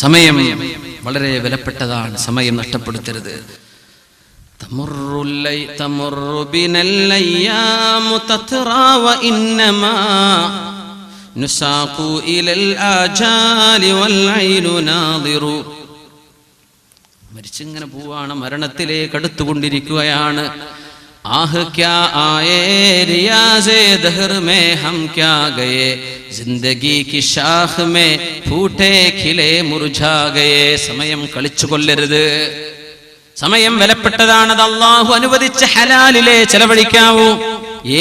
സമയം വളരെ വിലപ്പെട്ടതാണ്. സമയം നഷ്ടപ്പെടുത്തരുത്. മരിച്ചിങ്ങനെ പോവാണ്. മരണത്തിലേക്ക് അടുത്തുകൊണ്ടിരിക്കുകയാണ്. ആഹ് ക്യാ ആയേ റിയാസേ ദഹർ മേ ഹം ക്യാ ഗയേ. ജിന്ദഗി കി ഷാഖ് മേ ഫൂട്ടേ ഖിലേ മുർജാ ഗയേ സമയം കളിച്ചു കൊല്ലരുത്. സമയം വിലപ്പെട്ടതാണത് അള്ളാഹു അനുവദിച്ച ഹലാലിലെ ചെലവഴിക്കാവൂ.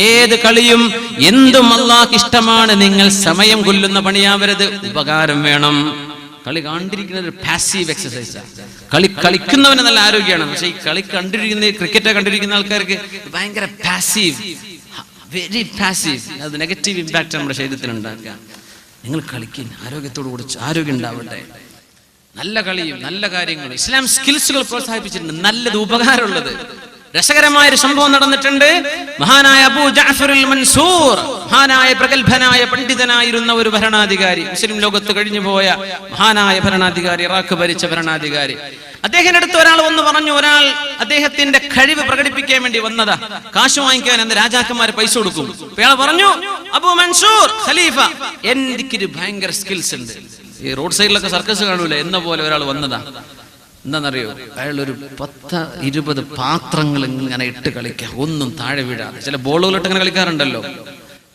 ഏത് കളിയും എന്തും അള്ളാഹ് ഇഷ്ടമാണ്. നിങ്ങൾ സമയം കൊല്ലുന്ന പണിയാവരുത്. ഉപകാരം വേണം. കളി കണ്ടിരിക്കുന്നത് ഒരു പാസീവ് എക്സസൈസ് കളി കളിക്കുന്നവന് നല്ല ആരോഗ്യമാണ്. പക്ഷേ ഈ കളി കണ്ടിരിക്കുന്ന ക്രിക്കറ്റ് കണ്ടിരിക്കുന്ന ആൾക്കാർക്ക് ഭയങ്കര പാസീവ് വെരി പാസീവ് അത് നെഗറ്റീവ് ഇമ്പാക്ട് നമ്മുടെ ശരീരത്തിൽ ഉണ്ടാക്കുക നിങ്ങൾ കളിക്കും. ആരോഗ്യത്തോടു കൂടി ആരോഗ്യം ഉണ്ടാവട്ടെ. നല്ല കളിയും നല്ല കാര്യങ്ങളും. ഇസ്ലാം സ്കിൽസുകൾ പ്രോത്സാഹിപ്പിച്ചിട്ടുണ്ട്. നല്ലത് ഉപകാരമുള്ളത്. രസകരമായ ഒരു സംഭവം നടന്നിട്ടുണ്ട്. മഹാനായ അബൂ ജാഫറുൽ മൻസൂർ. മഹാനായ പ്രഗത്ഭനായ പണ്ഡിതനായിരുന്ന ഒരു ഭരണാധികാരി. മുസ്ലിം ലോകത്ത് കഴിഞ്ഞു പോയ മഹാനായ ഭരണാധികാരി ഇറാഖ് ഭരിച്ച ഭരണാധികാരി. അദ്ദേഹത്തിന്റെ അടുത്ത് ഒരാൾ വന്ന് പറഞ്ഞു ഒരാൾ അദ്ദേഹത്തിന്റെ കഴിവ് പ്രകടിപ്പിക്കാൻ വേണ്ടി വന്നതാ. കാശ് വാങ്ങിക്കാൻ എന്ന് രാജാക്കന്മാർ പൈസ കൊടുക്കും. ഇയാൾ പറഞ്ഞു അബു മൻസൂർ ഖലീഫ. എനിക്കൊരു ഭയങ്കര സ്കിൽസ് ഉണ്ട്. ഈ റോഡ് സൈഡിലൊക്കെ സർക്കസ് കാണൂല എന്ന പോലെ ഒരാൾ വന്നതാ. എന്താണെന്നറിയോ അയാൾ ഒരു പത്ത് ഇരുപത് പാത്രങ്ങൾ ഇങ്ങനെ ഇട്ട് കളിക്കുക ഒന്നും താഴെ വീഴാതെ. ചില ബോളുകളിട്ട് ഇങ്ങനെ കളിക്കാറുണ്ടല്ലോ.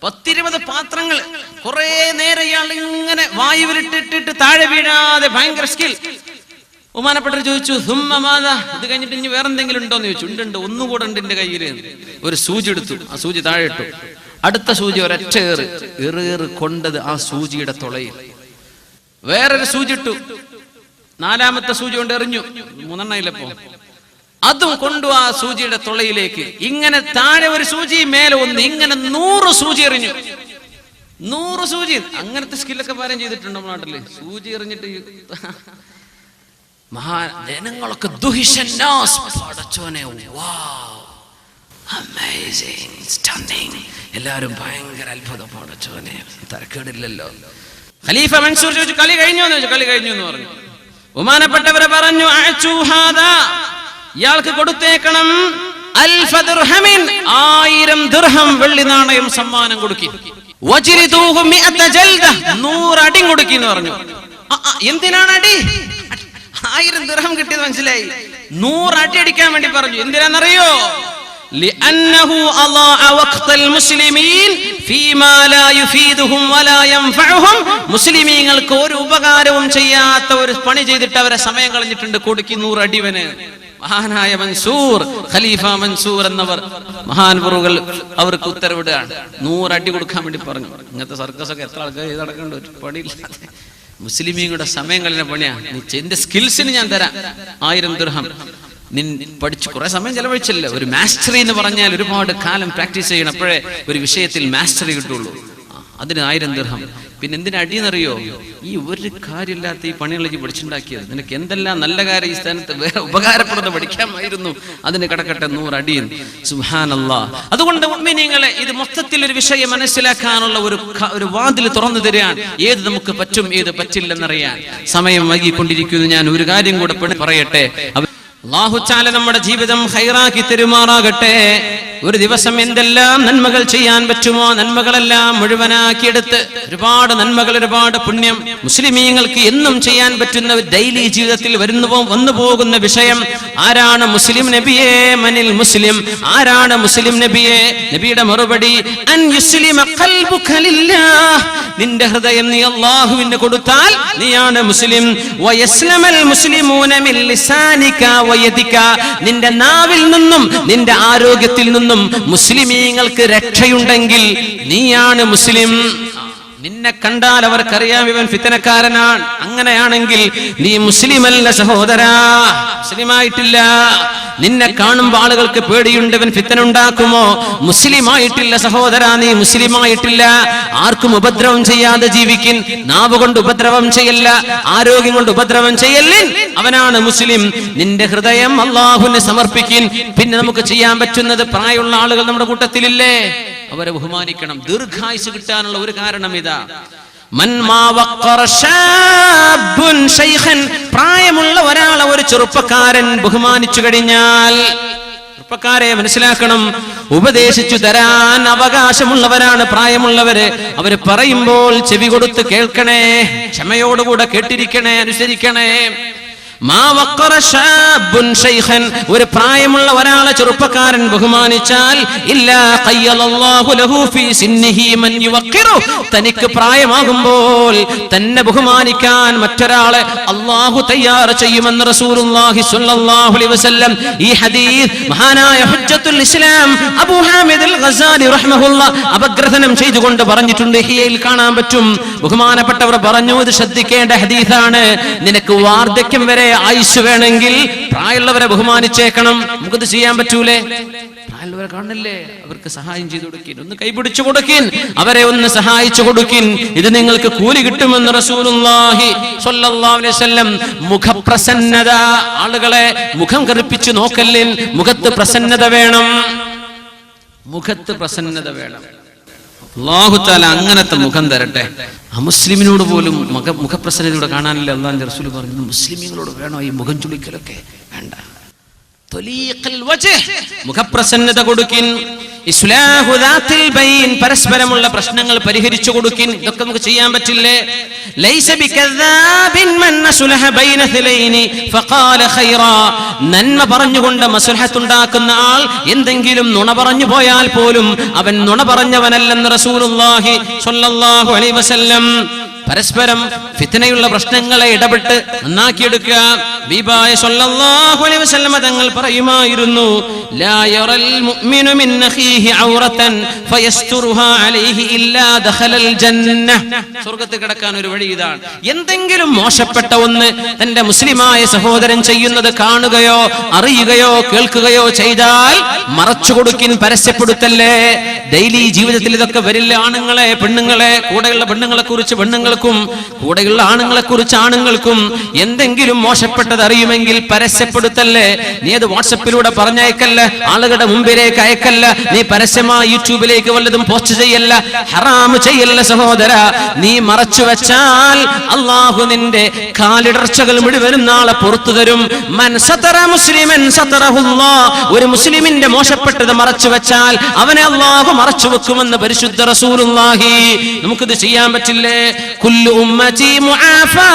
പത്തിരുപത് പാത്രങ്ങൾ. കുറെ നേരം ഇയാൾ ഇങ്ങനെ വായുവിലിട്ടിട്ടിട്ട് താഴെ വീഴാതെ ഭയങ്കര സ്കിൽ ഉമാനപ്പെട്ടർ ചോദിച്ചു സുമ്മമാത ഇത് കഴിഞ്ഞിട്ട് ഇനി വേറെന്തെങ്കിലും ഉണ്ടോ എന്ന് ചോദിച്ചു. ഉണ്ട് ഒന്നുകൂടെ ഉണ്ട് എന്റെ കയ്യിൽ ഒരു സൂചി എടുത്തു. ആ സൂചി താഴെ ഇട്ടു. അടുത്ത സൂചി ഒരൊറ്റ ഏറ്. എറേറ് കൊണ്ടത് ആ സൂചിയുടെ തുളയിൽ. വേറൊരു സൂചി ഇട്ടു. നാലാമത്തെ സൂചി കൊണ്ട് എറിഞ്ഞു. മൂന്നെണ്ണ ഇല്ലപ്പോ. അതും കൊണ്ടു ആ സൂചിയുടെ തുളയിലേക്ക് ഇങ്ങനെ താഴെ ഒരു സൂചി മേലെ ഒന്ന്. ഇങ്ങനെ നൂറ് സൂചി എറിഞ്ഞു. നൂറ് സൂചി. അങ്ങനത്തെ സ്കില്ലൊക്കെ പാരം ചെയ്തിട്ടുണ്ട് നമ്മുടെ നാട്ടിൽ? സൂചി എറിഞ്ഞിട്ട് മഹാ ജനങ്ങളൊക്കെ എല്ലാരും ഭയങ്കര അത്ഭുതം. പടച്ചോനെ. തരക്കേടില്ലല്ലോ. ഖലീഫ മൻസൂർ ചോദിച്ചു കളി കഴിഞ്ഞു? എന്ന് ചോദിച്ചു. കളി കഴിഞ്ഞു എന്ന് പറഞ്ഞു. ബഹുമാനപ്പെട്ടവരെ പറഞ്ഞു "അഅ്ചൂ ഹാദാ." ഇയാൾക്ക് കൊടുത്തേക്കണം അൽഫ ദിർഹമിൻ ആയിരം ദിർഹം വെള്ളി നാണയം സമ്മാനം കൊടുക്കി വജ്രിദൂഹു മിഅത ജൽദ നൂറ് അടി കൊടുക്കി എന്ന് പറഞ്ഞു "ആ, ആ, എന്തിനാണ് അടി ആയിരം ദിർഹം കിട്ടിയത് മനസ്സിലായി നൂറ് അടി അടിക്കാൻ വേണ്ടി പറഞ്ഞു എന്തിനാണെന്നറിയോ لأنه أضاع وقت المسلمين فيما لا يفيدهم ولا ينفعهم മുസ്ലിമീങ്ങൾക്ക് ഒരു ഉപകാരവും ചെയ്യാത്ത ഒരു പണി ചെയ്തിട്ട് അവരെ സമയം കളഞ്ഞിട്ടുണ്ട് കൊടുക്കി നൂറ് അടിവന് മഹാനായ മൻസൂർ ഖലീഫ മൻസൂർ എന്നവർ മഹാൻപുറുകൾ അവർക്ക് ഉത്തരവിടുകയാണ്. നൂറടി കൊടുക്കാൻ വേണ്ടി പറഞ്ഞു. ഇങ്ങനത്തെ സർക്കസ് ഒക്കെ എത്ര ആൾക്കാർ ചെയ്ത് നടക്കേണ്ട ഒരു പണിയില്ലാതെ. മുസ്ലിമീങ്ങളുടെ സമയം കളഞ്ഞ പണിയാ നീ എന്റെ സ്കിൽസിന് ഞാൻ തരാം. ആയിരം ദൃഹം നിൻ പഠിച്ചു കുറെ സമയം ചെലവഴിച്ചില്ല ഒരു മാസ്റ്ററി എന്ന് പറഞ്ഞാൽ ഒരുപാട് കാലം പ്രാക്ടീസ് ചെയ്യണം അപ്പോഴേ ഒരു വിഷയത്തിൽ മാസ്റ്ററി കിട്ടുള്ളൂ. അതിന് ആയിരം ദൃഹം പിന്നെ എന്തിനാ അടിയെന്നറിയോ? ഈ ഒരു കാര്യമില്ലാത്ത ഈ പണികളേക്ക് പഠിച്ചുണ്ടാക്കിയത് നിനക്ക് എന്തെല്ലാം നല്ല കാര്യം ഈ സ്ഥാനത്ത് വേറെ ഉപകാരപ്പെടുന്ന പഠിക്കാമായിരുന്നു. അതിന് കിടക്കട്ടെ നൂറ് അടിയും. സുഹാനല്ലാ അതുകൊണ്ട് ഉമ്മിനിങ്ങളെ ഇത് മൊത്തത്തിൽ ഒരു വിഷയം മനസ്സിലാക്കാനുള്ള ഒരു ഒരു വാതിൽ തുറന്നു തരാൻ ഏത് നമുക്ക് പറ്റും ഏത് പറ്റില്ലെന്നറിയാൻ സമയം വൈകിക്കൊണ്ടിരിക്കുന്നു. ഞാൻ ഒരു കാര്യം കൂടെ പറയട്ടെ. അള്ളാഹുച്ചാല അള്ളാഹു നമ്മുടെ ജീവിതം ഹൈറാക്കി തെരുമാറാകട്ടെ. ഒരു ദിവസം എന്തെല്ലാം നന്മകൾ ചെയ്യാൻ പറ്റുമോ? നന്മകളെല്ലാം മുഴുവനാക്കിയെടുത്ത് ഒരുപാട് നന്മകൾ ഒരുപാട് പുണ്യം മുസ്ലിമീങ്ങൾക്ക് എന്നും ചെയ്യാൻ പറ്റുന്ന ഡെയിലി ജീവിതത്തിൽ വരുന്നു വന്നു പോകുന്ന വിഷയം ആരാണ് മുസ്ലിം നബിയെ? മനിൽ മുസ്ലിം. ആരാണ് മുസ്ലിം നബിയെ? നബിയുടെ മറുപടി അൻ. നിന്റെ ഹൃദയം നീ അള്ളാഹുവിന് കൊടുത്താൽ നീയാണ് മുസ്ലിം. നിന്റെ നാവിൽ നിന്നും നിന്റെ ആരോഗ്യത്തിൽ നിന്നും മുസ്ലിമീങ്ങൾക്ക് രക്ഷയുണ്ടെങ്കിൽ നീയാണ് മുസ്ലിം. നിന്നെ കണ്ടാൽ അവർക്കറിയാം ഇവൻ ഫിത്തനക്കാരനാണ്. അങ്ങനെയാണെങ്കിൽ നീ മുസ്ലിം മുസ്ലിമല്ല സഹോദരാ. മുസ്ലിമായിട്ടില്ല. നിന്നെ കാണുമ്പോൾ ആളുകൾക്ക് പേടിയുണ്ട് ഇവൻ ഫിത്തന ഉണ്ടാക്കുമോ മുസ്ലിമായിട്ടില്ല സഹോദരാ നീ മുസ്ലിമായിട്ടില്ല. ആർക്കും ഉപദ്രവം ചെയ്യാതെ ജീവിക്കിൻ. നാവ് കൊണ്ട് ഉപദ്രവം ചെയ്യല്ല ആരോഗ്യം കൊണ്ട് ഉപദ്രവം ചെയ്യല്ലിൻ. അവനാണ് മുസ്ലിം. നിന്റെ ഹൃദയം അള്ളാഹുവിനെ സമർപ്പിക്കിൻ. പിന്നെ നമുക്ക് ചെയ്യാൻ പറ്റുന്നത് പ്രായമുള്ള ആളുകൾ നമ്മുടെ കൂട്ടത്തിലില്ലേ? അവരെ ബഹുമാനിക്കണം. ദീർഘായുസ് കിട്ടാനുള്ള ഒരു കാരണം ഇതാ പ്രായമുള്ള ഒരാളെ ഒരു ചെറുപ്പക്കാരൻ ബഹുമാനിച്ചു കഴിഞ്ഞാൽ ചെറുപ്പക്കാരെ മനസ്സിലാക്കണം. ഉപദേശിച്ചു തരാൻ അവകാശമുള്ളവരാണ് പ്രായമുള്ളവര്. അവർ പറയുമ്പോൾ ചെവി കൊടുത്ത് കേൾക്കണേ ക്ഷമയോടുകൂടെ കേട്ടിരിക്കണേ അനുസരിക്കണേ. ഒരു പ്രായമുള്ള ഒരാളെ ചെറുപ്പക്കാരൻ ബഹുമാനിച്ചാൽ തനിക്ക് പ്രായമാകുമ്പോൾ തന്നെ ബഹുമാനിക്കാൻ മറ്റൊരാളെ അള്ളാഹു തയ്യാർ ചെയ്യുമെന്ന് റസൂലുള്ളാഹി സ്വല്ലല്ലാഹു അലൈഹി വസല്ലം ഈ ഹദീസ് മഹാനായ ഇസ്ലാം അബൂ ഗസാലി അപഗ്രഥനം ചെയ്തുകൊണ്ട് പറഞ്ഞിട്ടുണ്ട്. ഹിയയിൽ കാണാൻ പറ്റും. ബഹുമാനപ്പെട്ടവർ പറഞ്ഞു ഇത് ശ്രദ്ധിക്കേണ്ട ഹദീസാണ്. നിനക്ക് വാർദ്ധക്യം വരെ ആയുസ് വേണമെങ്കിൽ പ്രായമുള്ളവരെ ബഹുമാനിച്ചേക്കണം. നമുക്കത് ചെയ്യാൻ പറ്റൂലേ? പ്രായമുള്ളവരെ കാണില്ലേ? അവർക്ക് സഹായം ചെയ്തു കൊടുക്കിൻ. ഒന്ന് കൈപിടിച്ചു കൊടുക്കിൻ. അവരെ ഒന്ന് സഹായിച്ചു കൊടുക്കിൻ. ഇത് നിങ്ങൾക്ക് കൂലി കിട്ടുമെന്ന് റസൂലുള്ളാഹി അലൈഹി വസല്ലം മുഖപ്രസന്നത. ആളുകളെ മുഖം കറുപ്പിച്ചു നോക്കല്ലേ മുഖത്ത് പ്രസന്നത വേണം. മുഖത്ത് പ്രസന്നത വേണം. അള്ളാഹുത്താല അങ്ങനത്തെ മുഖം തരട്ടെ. ആ മുസ്ലിമിനോട് പോലും മുഖ മുഖപ്രസന്നതയോടെ കാണാനില്ല. അള്ളാഹിന്റെ റസൂൽ പറഞ്ഞു മുസ്ലിമികളോട് വേണോ ഈ മുഖം ചുളിക്കലൊക്കെ? വേണ്ട. മുഖപ്രസന്നത കൊടുക്കിൻ പരസ്പരമുള്ള പ്രശ്നങ്ങൾ പരിഹരിച്ചു കൊടുക്കിൻ. ഇതൊക്കെ നമുക്ക് ചെയ്യാൻ പറ്റില്ലേ? നന്മ പറഞ്ഞുകൊണ്ട് മസുലഹത്തുണ്ടാക്കുന്ന ആൾ എന്തെങ്കിലും നുണ പറഞ്ഞു പോയാൽ പോലും അവൻ നുണ പറഞ്ഞവനല്ലെന്ന് റസൂലുള്ളാഹി സ്വല്ലല്ലാഹു അലൈഹി വസല്ലം പരസ്പരം ഫിത്തനയുള്ള പ്രശ്നങ്ങളെ ഇടപെട്ട് നന്നാക്കിയെടുക്കുക. ബീബായ സല്ലല്ലാഹു അലൈഹി വസല്ലമ തങ്ങൾ പറയുമായിരുന്നു ലാ യറൽ മുഅ്മിനു മിൻ അഖീഹി ഔറതൻ ഫയസ്തുറുഹാ അലൈഹി ഇല്ലാ ദഖലൽ ജന്ന സ്വർഗത്തിൽ കിടക്കാൻ ഒരു വഴി ഇതാണ്. എന്തെങ്കിലും മോശപ്പെട്ട ഒന്ന് തന്റെ മുസ്ലിമായ സഹോദരൻ ചെയ്യുന്നത് കാണുകയോ അറിയുകയോ കേൾക്കുകയോ ചെയ്താൽ മറച്ചു പരസ്യപ്പെടുത്തല്ലേ? ഡെയിലി ജീവിതത്തിൽ ഇതൊക്കെ വരില്ല. ആണുങ്ങളെ പെണ്ണുങ്ങളെ കൂടെയുള്ള പെണ്ണുങ്ങളെ കുറിച്ച് പെണ്ണുങ്ങൾക്കും കൂടെയുള്ള ആണുങ്ങളെ കുറിച്ച് ആണുങ്ങൾക്കും എന്തെങ്കിലും മോശപ്പെട്ടത് അറിയുമെങ്കിൽ പരസ്യപ്പെടുത്തല്ലേ? നീ അത് വാട്സപ്പിലൂടെ പറഞ്ഞയക്കല്ല ആളുകളുടെ മുമ്പിലേക്ക് അയക്കല്ല നീ പരസ്യമായി യൂട്യൂബിലേക്ക് വല്ലതും പോസ്റ്റ് ചെയ്യല്ല ഹറാം ചെയ്യല്ല സഹോദര. നീ മറച്ചു വെച്ചാൽ അള്ളാഹു നിന്റെ കാലിടർച്ചകൾ മുഴുവനും നാളെ പുറത്തു തരും. മുസ്ലിമൻ. ഒരു മുസ്ലിമിന്റെ മോശപ്പെട്ടത് മറച്ചു വെച്ചാൽ അവനെ അള്ളാഹു മറച്ചു വെക്കുമെന്ന് പരിശുദ്ധ റസൂലുള്ളാഹി. നമുക്കിത് ചെയ്യാൻ പറ്റില്ലേ? കുല്ലു ഉമ്മതി മുആഫാ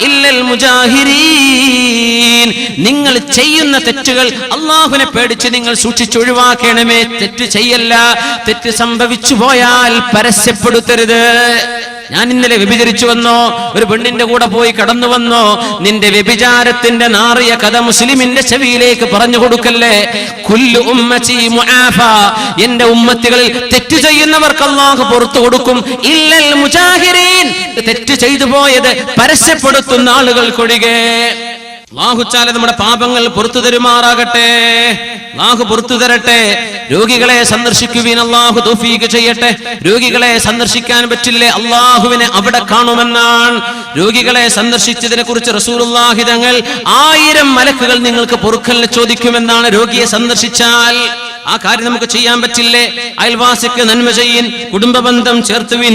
ഇല്ലൽ മുജാഹിരീൻ. നിങ്ങൾ ചെയ്യുന്ന തെറ്റുകൾ അള്ളാഹുവിനെ പേടിച്ച് നിങ്ങൾ സൂക്ഷിച്ചൊഴിവാക്കണമേ തെറ്റ് ചെയ്യല്ല. തെറ്റ് സംഭവിച്ചു പോയാൽ പരസ്യപ്പെടുത്തരുത്. ഞാൻ ഇന്നലെ വ്യഭിചരിച്ചു വന്നോ? ഒരു പെണ്ണിന്റെ കൂടെ പോയി കടന്നു വന്നോ? നിന്റെ വ്യഭിചാരത്തിന്റെ നാറിയ കഥ മുസ്ലിമിന്റെ ചെവിയിലേക്ക് പറഞ്ഞു കൊടുക്കല്ലേ? കുല്ലു മുആഫ. എന്റെ ഉമ്മത്തികളിൽ തെറ്റ് ചെയ്യുന്നവർക്ക് അള്ളാഹു പുറത്തു കൊടുക്കും. ഇല്ലൽ മുജാഹിരീൻ. തെറ്റ് ചെയ്തു പോയത് പരസ്യപ്പെടുത്തുന്ന ആളുകൾക്കൊഴികെ അള്ളാഹുച്ചാല നമ്മുടെ പാപങ്ങൾ പുറത്തു തരുമാറാകട്ടെ. ലാഹു പുറത്തു തരട്ടെ. രോഗികളെ സന്ദർശിക്കുവിൻ അള്ളാഹു തോഫീക്ക് ചെയ്യട്ടെ. രോഗികളെ സന്ദർശിക്കാൻ പറ്റില്ലേ? അള്ളാഹുവിനെ അവിടെ കാണുമെന്നാണ്. രോഗികളെ സന്ദർശിച്ചതിനെ കുറിച്ച് റസൂലുള്ളാഹി തങ്ങൾ ആയിരം മലക്കുകൾ നിങ്ങൾക്ക് പൊറുക്കലിന് ചോദിക്കുമെന്നാണ്. രോഗിയെ സന്ദർശിച്ചാൽ ആ കാര്യം നമുക്ക് ചെയ്യാൻ പറ്റില്ലേ? അയൽവാസിക്ക് നന്മ ചെയ്യിൻ കുടുംബ ബന്ധം ചേർത്തുവിൻ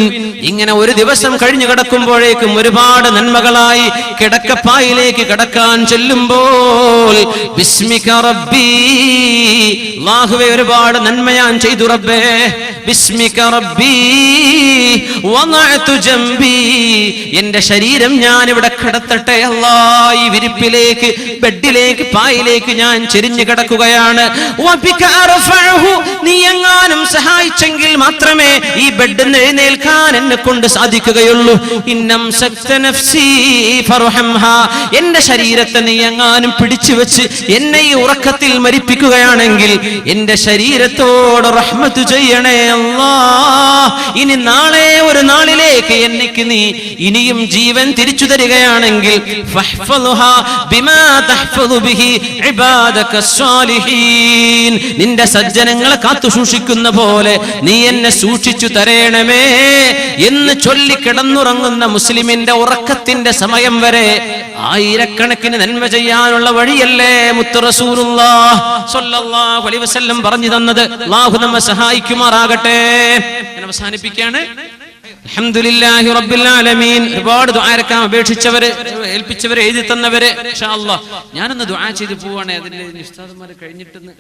ഇങ്ങനെ ഒരു ദിവസം കഴിഞ്ഞു കിടക്കുമ്പോഴേക്കും ഒരുപാട് നന്മകളായി കിടക്കപ്പായിലേക്ക് കിടക്കാൻ ചെല്ലുമ്പോൾ ബിസ്മിക റബ്ബി അല്ലാഹുവേ ഒരുപാട് നന്മയാൻ ചെയ്തു റബ്ബേ. ബിസ്മിക റബ്ബി ജംബി. എന്റെ ശരീരം ഞാൻ ഇവിടെ കിടത്തട്ടെ അല്ലാ. ഈ വിരിപ്പിലേക്ക് ബെഡിലേക്ക് പായിലേക്ക് ഞാൻ ചെരിഞ്ഞു കിടക്കുകയാണ്. നീ എങ്ങാനും സഹായിച്ചെങ്കിൽ മാത്രമേ ഈ ബെഡ് എഴുന്നേൽക്കാൻ എന്നെ കൊണ്ട് സാധിക്കുകയുള്ളൂ ഇന്നം. എന്റെ ശരീരത്തെ നീ എങ്ങാനും പിടിച്ചു വെച്ച് എന്നെ ഈ ഉറക്കത്തിൽ മരിപ്പിക്കുകയാണെങ്കിൽ എന്റെ ശരീരത്തോട് റഹ്മത്ത് ചെയ്യണേ അല്ലാ ഇനി നാളെ ഒരു നാളിലേക്ക് എനിക്ക് നീ ഇനിയും ജീവൻ തിരിച്ചു തരികയാണെങ്കിൽ. നിന്റെ സജ്ജനങ്ങളെ കാത്തു സൂക്ഷിക്കുന്ന പോലെ നീ എന്നെ സൂക്ഷിച്ചു തരേണമേ എന്ന് ചൊല്ലി കിടന്നുറങ്ങുന്ന മുസ്ലിമിന്റെ ഉറക്കത്തിന്റെ സമയം വരെ ആയിരക്കണക്കിന് നന്മ ചെയ്യാനുള്ള വഴിയല്ലേ മുത്തു റസൂലുള്ളാഹ് സ്വല്ലല്ലാഹു അലൈഹി വസല്ലം പറഞ്ഞു തന്നത്. ലാഹു നമ്മെ സഹായിക്കുമാറാകട്ടെ. ഞാൻ അവസാനിപ്പിക്കുകയാണ് ഒരുപാട് ദ്വാരക്കാം അപേക്ഷിച്ചവര് ഏൽപ്പിച്ചവര് എഴുതി തന്നവര് ഞാനൊന്ന് ദുആ ചെയ്ത് പോവാണ്. അതിന്റെ ഉസ്താദന്മാർ കഴിഞ്ഞിട്ടെന്ന്